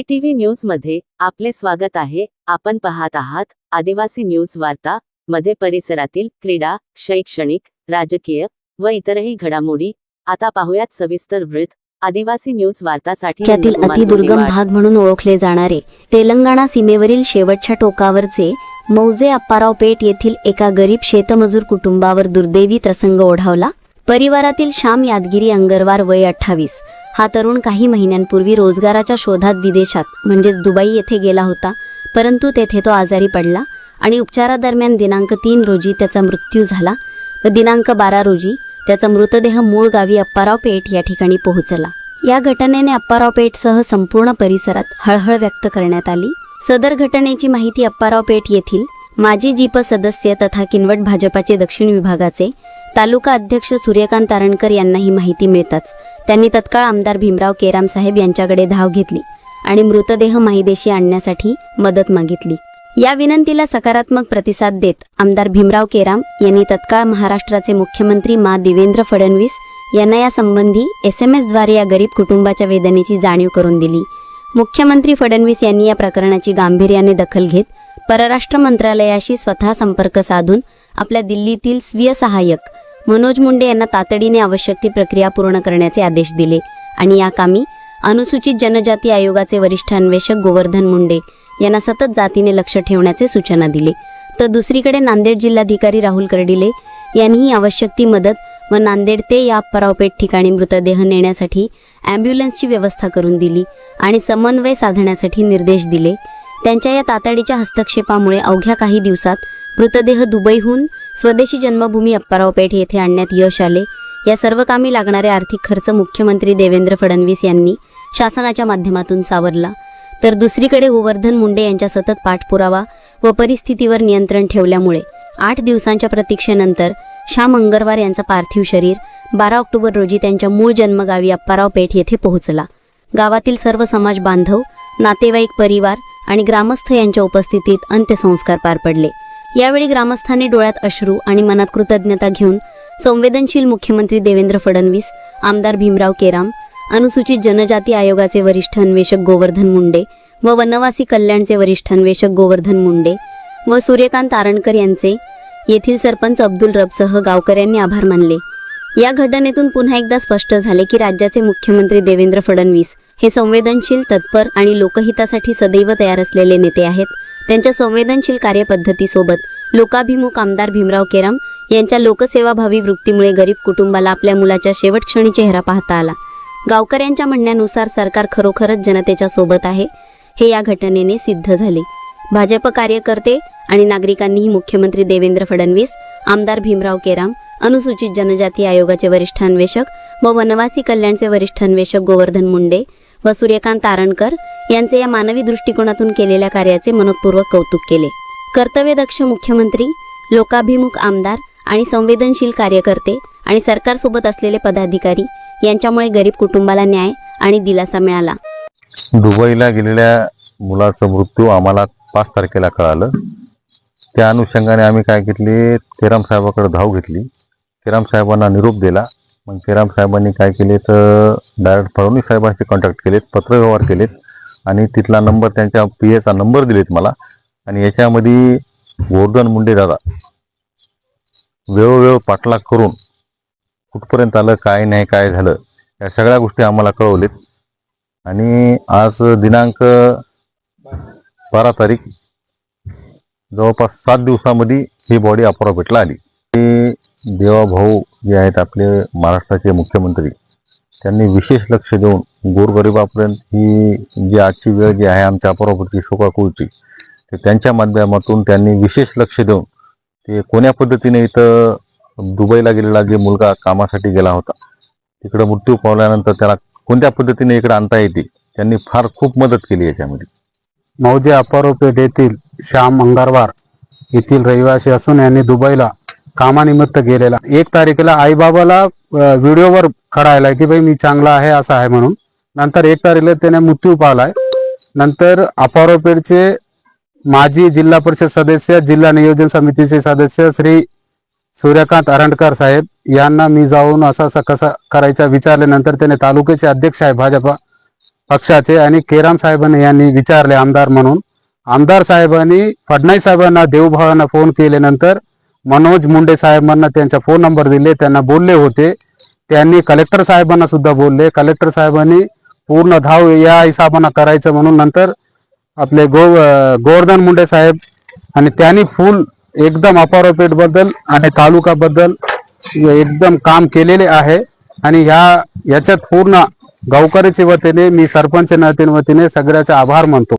TV न्यूजमध्ये आपले स्वागत आहे. आपण पाहत आहात आदिवासी न्यूज वार्ता मध्ये परिसरातील क्रीडा शैक्षणिक राजकीय व इतरही घडामोडी. आता पाहुयात सविस्तर वृत्त. आदिवासी न्यूज वार्तासाठी नंदकुमार अतिदुर्गम. भाग म्हणून ओळखले जाणारे तेलंगणा सीमेवरील शेवटच्या टोकावरचे मौजे अप्पाराव पेठ येथील एका गरीब शेतमजूर कुटुंबावर दुर्दैवी प्रसंग ओढावला. परिवारातील श्याम यादगिरी अंगरवार वय अठ्ठावीस. हा तरुण काही महिन्यांपूर्वी रोजगाराच्या शोधात विदेशात म्हणजेच दुबई येथे गेला होता परंतु तेथे तो आजारी पडला आणि उपचारादरम्यान दिनांक तीन रोजी त्याचा मृत्यू झाला व दिनांक बारा रोजी त्याचा मृतदेह मूळ गावी अप्पाराव पेठ या ठिकाणी पोहोचला. या घटनेने अप्पाराव पेठसह संपूर्ण परिसरात हळहळ व्यक्त करण्यात आली. सदर घटनेची माहिती अप्पाराव पेठ येथील माजी जीप सदस्य तथा किनवट भाजपाचे दक्षिण विभागाचे तालुका अध्यक्ष सूर्यकांत तारणकर यांना ही माहिती मिळताच त्यांनी तत्काळ आमदार भीमराव केराम साहेब यांच्याकडे धाव घेतली आणि मृतदेह माहिदेशी आणण्यासाठी मदत मागितली. या विनंतीला सकारात्मक प्रतिसाद देत आमदार भीमराव केराम यांनी तत्काळ महाराष्ट्राचे मुख्यमंत्री मा. देवेंद्र फडणवीस यांना या संबंधी एस एम एसद्वारे या गरीब कुटुंबाच्या वेदनेची जाणीव करून दिली. मुख्यमंत्री फडणवीस यांनी या प्रकरणाची गांभीर्याने दखल घेत परराष्ट्र मंत्रालयाशी स्वतः संपर्क साधून आपल्या दिल्लीतील स्वीय सहाय्यक मनोज मुंडे यांना तातडीने आवश्यक ती प्रक्रिया पूर्ण करण्याचे आदेश दिले. आणि या कामी अनुसूचित जनजाती आयोगाचे वरिष्ठ अन्वेषक गोवर्धन मुंडे यांना सतत जातीने लक्ष ठेवण्याचे सूचना दिले. तर दुसरीकडे नांदेड जिल्हाधिकारी राहुल कर्डिले यांनीही आवश्यक ती मदत व नांदेड ते या परावपेठ ठिकाणी मृतदेह नेण्यासाठी ॲम्ब्युलन्सची व्यवस्था करून दिली आणि समन्वय साधण्यासाठी निर्देश दिले. त्यांच्या या तातडीच्या हस्तक्षेपामुळे अवघ्या काही दिवसात मृतदेह दुबईहून स्वदेशी जन्मभूमी अप्पाराव पेठ येथे आणण्यात यश आले. या सर्व कामी लागणारे आर्थिक खर्च मुख्यमंत्री देवेंद्र फडणवीस यांनी शासनाच्या माध्यमातून सावरला. तर दुसरीकडे गोवर्धन मुंडे यांच्या सतत पाठपुरावा व परिस्थितीवर नियंत्रण ठेवल्यामुळे आठ दिवसांच्या प्रतीक्षेनंतर श्याम अंगरवार यांचा पार्थिव शरीर बारा ऑक्टोबर रोजी त्यांच्या मूळ जन्मगावी अप्पाराव पेठ येथे पोहोचला. गावातील सर्व समाज बांधव नातेवाईक परिवार आणि ग्रामस्थ यांच्या उपस्थितीत अंत्यसंस्कार पार पडले. यावेळी ग्रामस्थांनी डोळ्यात अश्रू आणि मनात कृतज्ञता घेऊन संवेदनशील मुख्यमंत्री देवेंद्र फडणवीस आमदार भीमराव केराम अनुसूचित जनजाती आयोगाचे वरिष्ठ अन्वेषक गोवर्धन मुंडे व वनवासी कल्याणचे वरिष्ठ अन्वेषक गोवर्धन मुंडे व सूर्यकांत तारणकर यांचे येथील सरपंच अब्दुल रबसह गावकऱ्यांनी आभार मानले. या घटनेतून पुन्हा एकदा स्पष्ट झाले की राज्याचे मुख्यमंत्री देवेंद्र फडणवीस हे संवेदनशील तत्पर आणि लोकहितासाठी सदैव तयार असलेले नेते आहेत. त्यांच्या संवेदनशील कार्यपद्धतीसोबत लोकाभिमुख आमदार भीमराव केराम यांच्या लोकसेवाभावी वृत्तीमुळे गरीब कुटुंबाला आपल्या मुलाच्या शेवट क्षणी चेहरा पाहता आला. गावकऱ्यांच्या म्हणण्यानुसार सरकार खरोखरच जनतेच्या सोबत आहे हे या घटनेने सिद्ध झाले. भाजप कार्यकर्ते आणि नागरिकांनीही मुख्यमंत्री देवेंद्र फडणवीस आमदार भीमराव केराम अनुसूचित जनजाती आयोगाचे वरिष्ठ अन्वेषक व वनवासी कल्याणचे वरिष्ठ अन्वेषक गोवर्धन मुंडे व सूर्यकांत तारणकर यांचे या मानवी दृष्टिकोनातून केलेल्या कार्याचे मनपूर्वक कौतुक केले. कर्तव्यदक्ष मुख्यमंत्री लोकाभिमुख आमदार आणि संवेदनशील कार्यकर्ते आणि सरकारसोबत असलेले पदाधिकारी यांच्यामुळे गरीब कुटुंबाला न्याय आणि दिलासा मिळाला. दुबईला गेलेल्या मुलाचा मृत्यू आम्हाला पाच तारखेला कळालं. त्या अनुषंगाने आम्ही काय घेतले? तेराम साहेबाकडे धाव घेतली. तेराम साहेबांना निरोप दिला. मग श्रीराम साहेबांनी काय केले तर डायरेक्ट फडणवीस साहेबांशी कॉन्टॅक्ट केलेत पत्रव्यवहार केलेत आणि तिथला नंबर त्यांच्या पी एचा नंबर दिलेत मला. आणि याच्यामध्ये गोवर्धन मुंडे दादा वेळोवेळ पाठलाग करून कुठपर्यंत आलं काय नाही काय झालं या सगळ्या गोष्टी आम्हाला कळवलेत. आणि आज दिनांक बारा तारीख जवळपास सात दिवसामध्ये ही बॉडी अपुरा भेटला आली. ते देवाभाऊ जे आहेत आपले महाराष्ट्राचे मुख्यमंत्री त्यांनी विशेष लक्ष देऊन गोरगरिबापर्यंत ही जी आजची वेळ जी आहे आमच्या अपुरावरती शोकाकुळची ते त्यांच्या माध्यमातून त्यांनी विशेष लक्ष देऊन ते कोण्या पद्धतीने इथं दुबईला गेलेला जे मुलगा कामासाठी गेला होता तिकडं मृत्यू पावल्यानंतर त्याला कोणत्या पद्धतीने इकडे आणता येते त्यांनी फार खूप मदत केली याच्यामध्ये. मौजे अपारोपेठ येथील श्याम अंगारवार येथील रहिवासी असून यांनी दुबईला कामानिमित्त गेलेला. एक तारखेला आईबाबाला अं, व्हिडिओवर कळायला की भाई मी चांगला आहे असा आहे म्हणून. नंतर एक तारखेला त्याने मृत्यू पावलाय. नंतर अपारोपेडचे माजी जिल्हा परिषद सदस्य जिल्हा नियोजन समितीचे सदस्य श्री सूर्यकांत अरंडकर साहेब यांना मी जाऊन असा असा कसा करायचा विचारल्यानंतर त्याने तालुक्याचे अध्यक्ष आहे भाजपा पक्षाचे आणि केराम साहेबांनी यांनी विचारले आमदार म्हणून. आमदार साहेबांनी फडणवीस साहेबांना देवभावांना फोन केल्यानंतर मनोज मुंडे साहेबांना त्यांचा फोन नंबर दिले त्यांना बोलले होते. त्यांनी कलेक्टर साहेबांना सुद्धा बोलले. कलेक्टर साहेबांनी पूर्ण धाव या हिसाबानं करायचं म्हणून नंतर आपले गो गोवर्धन मुंडे साहेब आणि त्यांनी फुल एकदम अपारोपेटबद्दल आणि तालुका बद्दल एकदम काम केलेले आहे. आणि ह्या याच्यात पूर्ण गावकऱ्याच्या वतीने मी सरपंच नात्याने वतीने सगळ्याचे आभार मानतो.